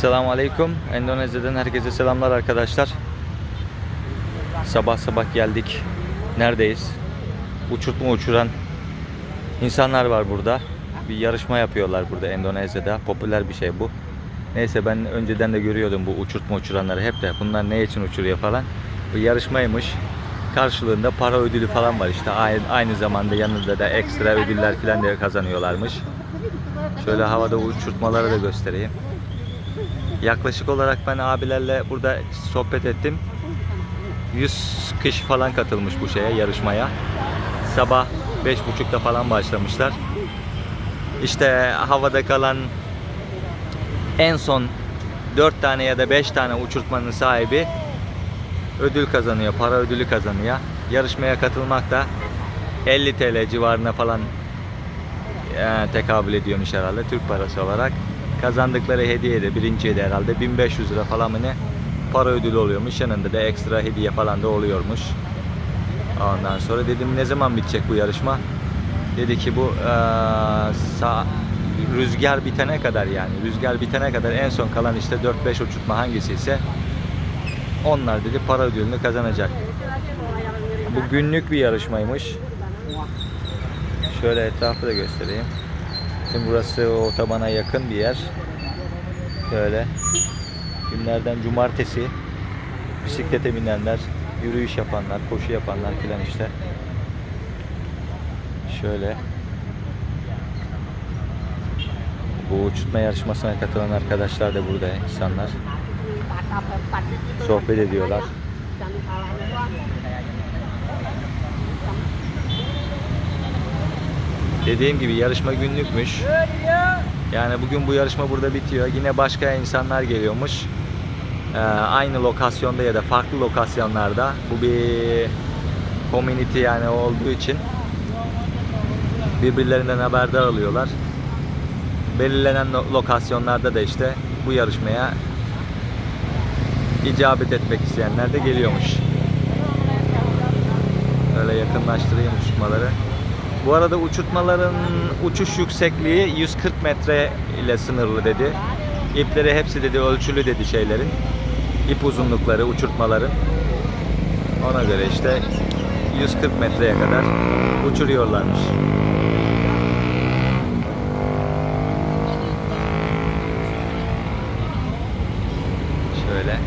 Selamun Aleyküm. Endonezya'dan herkese selamlar arkadaşlar. Sabah sabah geldik. Neredeyiz? Uçurtma uçuran insanlar var burada. Bir yarışma yapıyorlar burada Endonezya'da. Popüler bir şey bu. Neyse ben önceden de görüyordum bu uçurtma uçuranları hep de. Bunlar ne için uçuruyor falan. Bu yarışmaymış. Karşılığında para ödülü falan var işte. Aynı, aynı zamanda yanında da ekstra ödüller falan da kazanıyorlarmış. Şöyle havada uçurtmaları da göstereyim. Yaklaşık olarak ben abilerle burada sohbet ettim. 100 kişi falan katılmış bu şeye, yarışmaya. Sabah 5.30'da falan başlamışlar. İşte havada kalan en son 4 tane ya da 5 tane uçurtmanın sahibi ödül kazanıyor, para ödülü kazanıyor. Yarışmaya katılmak da 50 TL civarına falan e, tekabül ediyormuş herhalde Türk parası olarak. Kazandıkları hediye de birinciye de herhalde 1500 lira falan mı ne para ödülü oluyormuş. Yanında da ekstra hediye falan da oluyormuş. Ondan sonra dedim ne zaman bitecek bu yarışma? Dedi ki bu e, sağ, rüzgar bitene kadar yani rüzgar bitene kadar en son kalan işte 4-5 uçurtma hangisi ise onlar dedi para ödülünü kazanacak. Bu günlük bir yarışmaymış. Şöyle etrafı da göstereyim. Şimdi burası otobana yakın bir yer. Şöyle günlerden cumartesi bisiklete binenler, yürüyüş yapanlar, koşu yapanlar filan işte. Şöyle bu uçurtma yarışmasına katılan arkadaşlar da burada insanlar. Sohbet ediyorlar. Dediğim gibi yarışma günlükmüş. Yani bugün bu yarışma burada bitiyor. Yine başka insanlar geliyormuş. Ee, aynı lokasyonda ya da farklı lokasyonlarda. Bu bir community yani olduğu için birbirlerinden haberdar alıyorlar. Belirlenen lo- lokasyonlarda da işte bu yarışmaya icabet etmek isteyenler de geliyormuş. Öyle yakınlaştırayım uçurtmaları. Bu arada uçurtmaların uçuş yüksekliği 140 metre ile sınırlı dedi. İpleri hepsi dedi ölçülü dedi şeylerin. İp uzunlukları uçurtmaların. Ona göre işte 140 metreye kadar uçuruyorlarmış. Şöyle.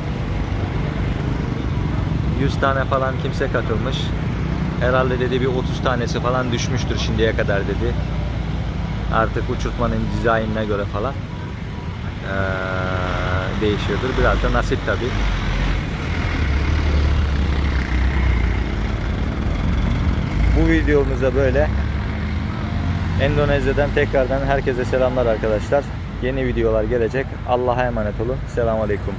100 tane falan kimse katılmış. Herhalde dedi bir 30 tanesi falan düşmüştür şimdiye kadar dedi. Artık uçurtmanın dizaynına göre falan eee, değişiyordur. Biraz da nasip tabi. Bu videomuzda böyle Endonezya'dan tekrardan herkese selamlar arkadaşlar. Yeni videolar gelecek. Allah'a emanet olun. Selamun Aleyküm.